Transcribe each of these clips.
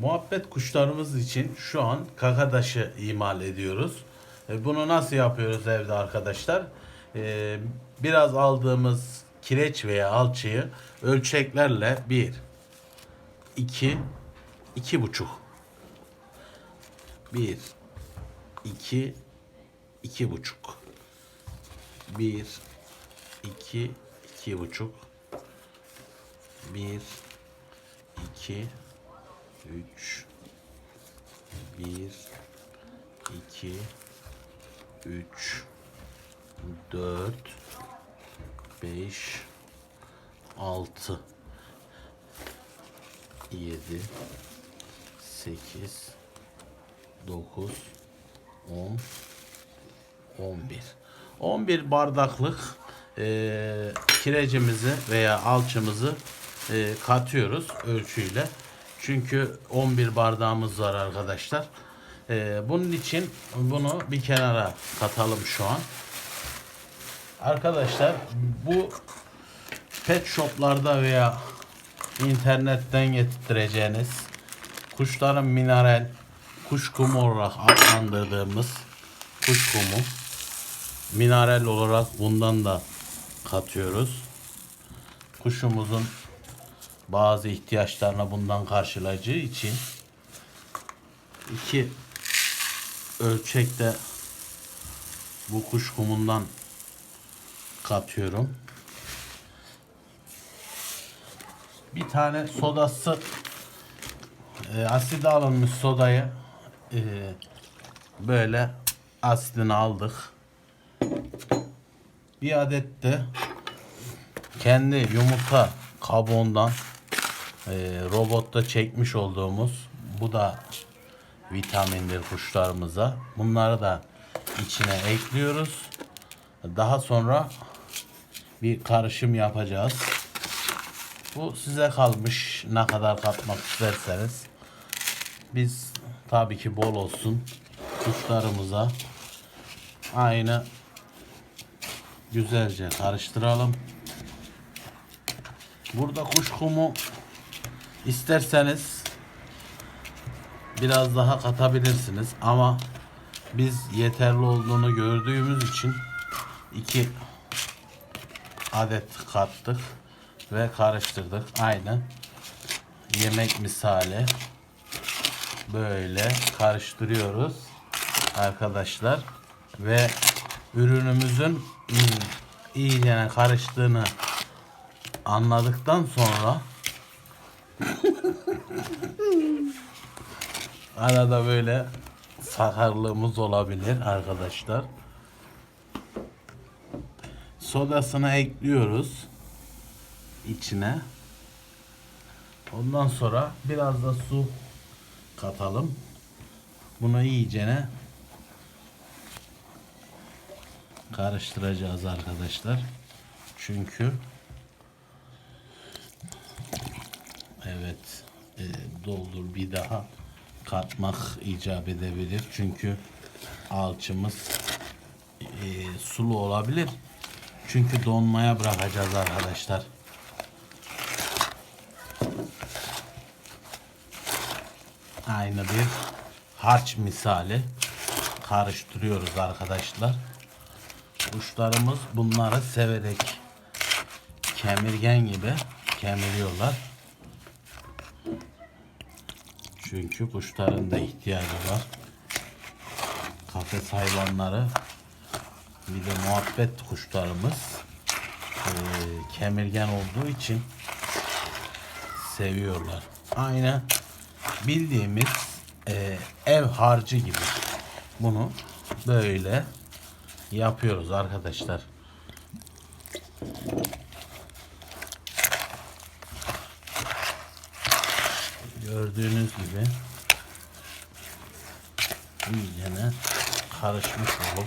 Muhabbet kuşlarımız için şu an kakadaşı imal ediyoruz. E, Bunu nasıl yapıyoruz evde arkadaşlar? E, Biraz aldığımız kireç veya alçıyı ölçeklerle 1, 2, 2 buçuk. 1, 2, 2 buçuk. 1, 2, 2 buçuk. 1, 2, 3 1 2 3 4 5 6 7 8 9 10 11 11 bardaklık eee kirecimizi veya alçımızı eee, katıyoruz ölçüyle. Çünkü 11 bardağımız var arkadaşlar. Eee, bunun için bunu bir kenara katalım şu an. Arkadaşlar bu pet shoplarda veya internetten getireceğiniz kuşların mineral kuş kumu olarak adlandırdığımız kuş kumu mineral olarak bundan da katıyoruz. Kuşumuzun bazı ihtiyaçlarına bundan karşılayacağı için iki ölçekte bu kuş kumundan katıyorum. Bir tane sodası e, asidi alınmış sodayı e, böyle asidini aldık. Bir adet de kendi yumurta kabuğundan e, robotta çekmiş olduğumuz bu da vitamindir kuşlarımıza. Bunları da içine ekliyoruz. Daha sonra bir karışım yapacağız. Bu size kalmış ne kadar katmak isterseniz. Biz tabii ki bol olsun kuşlarımıza aynı güzelce karıştıralım. Burada kuş kumu isterseniz biraz daha katabilirsiniz ama biz yeterli olduğunu gördüğümüz için iki adet kattık ve karıştırdık. Aynı yemek misali. Böyle karıştırıyoruz arkadaşlar. Ve ürünümüzün hmm, iyice karıştığını anladıktan sonra arada böyle sakarlığımız olabilir arkadaşlar. Sodasını ekliyoruz içine. Ondan sonra biraz da su katalım. Bunu iyicene karıştıracağız arkadaşlar. Çünkü evet e, doldur bir daha katmak icap edebilir. Çünkü alçımız e, sulu olabilir. Çünkü donmaya bırakacağız arkadaşlar. Aynı bir harç misali karıştırıyoruz arkadaşlar. Kuşlarımız bunları severek kemirgen gibi kemiriyorlar. Çünkü kuşların da ihtiyacı var. Kafes hayvanları bir de muhabbet kuşlarımız eee, kemirgen olduğu için seviyorlar. Aynı bildiğimiz eee, ev harcı gibi. Bunu böyle yapıyoruz arkadaşlar. Gördüğünüz gibi iyicene karışmış olur.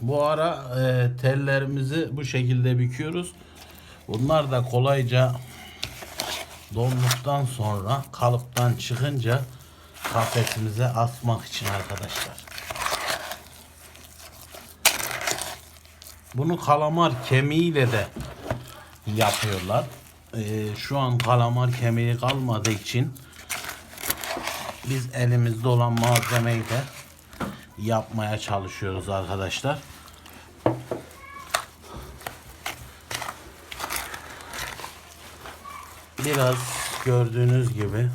Bu ara e, tellerimizi bu şekilde büküyoruz. Bunlar da kolayca donduktan sonra kalıptan çıkınca kafesimize asmak için arkadaşlar. Bunu kalamar kemiğiyle de yapıyorlar. E, şu an kalamar kemiği kalmadığı için biz elimizde olan malzemeyi de yapmaya çalışıyoruz arkadaşlar. Biraz gördüğünüz gibi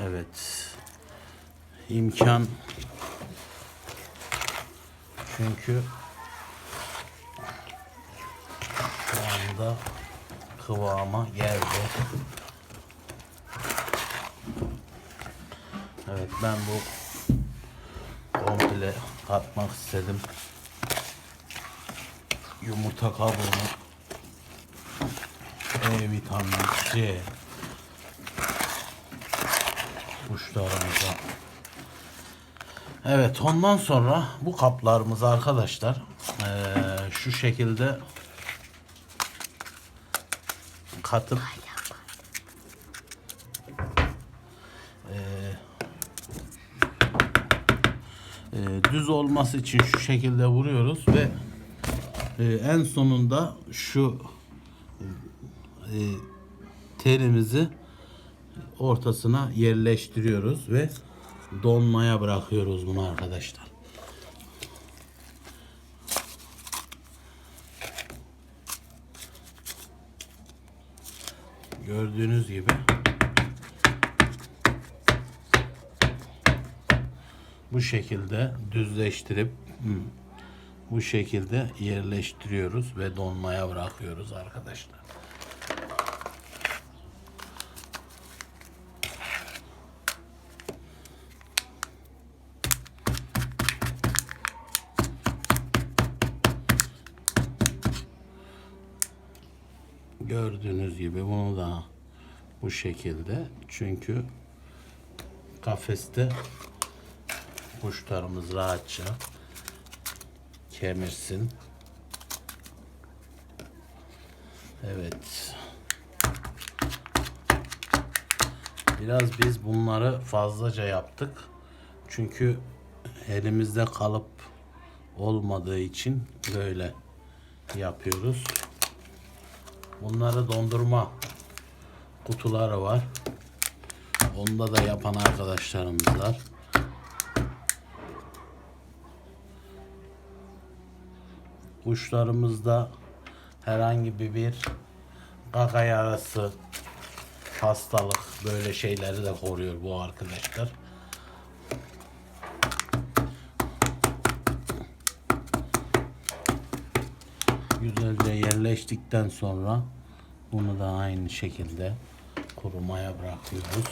Evet. imkan çünkü anda kıvama geldi. Evet ben bu komple atmak istedim. Yumurta kabuğunu E vitamini C kuşlarımıza. Evet ondan sonra bu kaplarımızı arkadaşlar eee, şu şekilde katıp eee, eee, düz olması için şu şekilde vuruyoruz ve eee, en sonunda şu eee, telimizi ortasına yerleştiriyoruz ve donmaya bırakıyoruz bunu arkadaşlar. Gördüğünüz gibi bu şekilde düzleştirip bu şekilde yerleştiriyoruz ve donmaya bırakıyoruz arkadaşlar. Gördüğünüz gibi bunu da bu şekilde çünkü kafeste kuşlarımız rahatça kemirsin. Evet. Biraz biz bunları fazlaca yaptık. Çünkü elimizde kalıp olmadığı için böyle yapıyoruz. Bunları dondurma kutuları var. Onda da yapan arkadaşlarımız var. Kuşlarımızda herhangi bir kaka yarası hastalık böyle şeyleri de koruyor bu arkadaşlar. Güzelce yerleştikten sonra bunu da aynı şekilde kurumaya bırakıyoruz.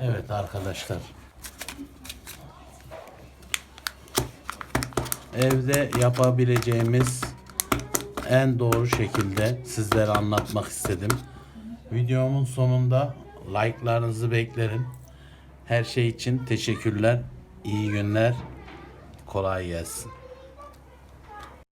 Evet arkadaşlar. Evde yapabileceğimiz en doğru şekilde sizlere anlatmak istedim. Videomun sonunda like'larınızı beklerim. Her şey için teşekkürler. İyi günler. Kolay gelsin.